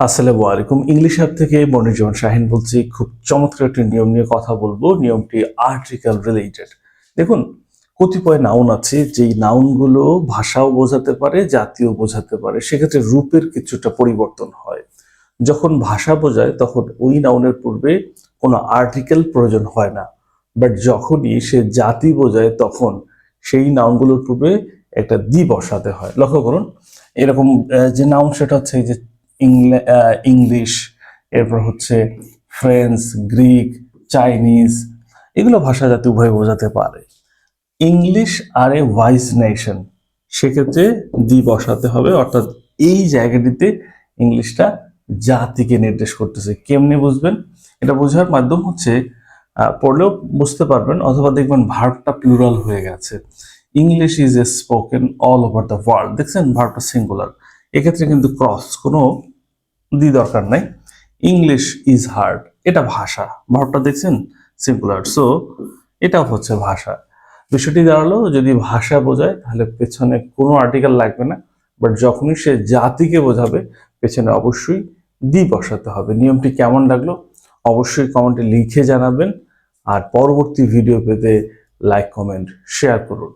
আসসালামু আলাইকুম। English app থেকে মনিরুজ্জামান শাহিন বলছি। খুব চমৎকার একটি নিয়ম নিয়ে কথা বলব। নিয়মটি আর্টিকেল রিলেটেড দেখুন, কতিপয় নাউন আছে, যেই নাউনগুলো ভাষাও বোঝাতে পারে জাতীয় বোঝাতে পারে। সেক্ষেত্রে রূপের কিছুটা পরিবর্তন হয়। যখন ভাষা বোঝায়, তখন ওই নাউনের পূর্বে কোনো আর্টিকেল প্রয়োজন হয় না। বাট যখনই সে জাতি বোঝায়, তখন সেই নাউনগুলোর পূর্বে একটা দি বসাতে হয়। লক্ষ্য করুন, এরকম যে নাউন সেটা হচ্ছে যে ইংলিশ, এরপর হচ্ছে ফ্রেঞ্চ গ্রিক, চাইনিজ, এগুলো ভাষা জাতি উভয় বোঝাতে পারে। English are a wise nation, সেক্ষেত্রে দি বসাতে হবে, অর্থাৎ এই জায়গাটিতে ইংলিশটা জাতিকে নির্দেশ করতেছে। কেমনে বুঝবেন? এটা বোঝার মাধ্যম হচ্ছে পড়লেও বুঝতে পারবেন অথবা দেখবেন ভার্বটা প্লুরাল হয়ে গেছে। English is a spoken all over the world, দেখছেন ভার্বটা সিঙ্গুলার। এক্ষেত্রে কিন্তু ক্রস কোনো দি দরকার নাই। ইংলিশ ইজ হার্ড এটা ভাষা। ভাবটা দেখছেন? সিম্পুলার সো এটাও হচ্ছে ভাষা। বিষয়টি দাঁড়াল, যদি ভাষা বোঝায়, তাহলে পেছনে কোনো আর্টিকেল লাগবে না বাট যখনই সে জাতিকে বোঝাবে, পেছনে অবশ্যই দি বসাতে হবে। নিয়মটি কেমন লাগল? অবশ্যই কমেন্টে লিখে জানাবেন, আর পরবর্তী ভিডিও পেতে লাইক কমেন্ট শেয়ার করুন।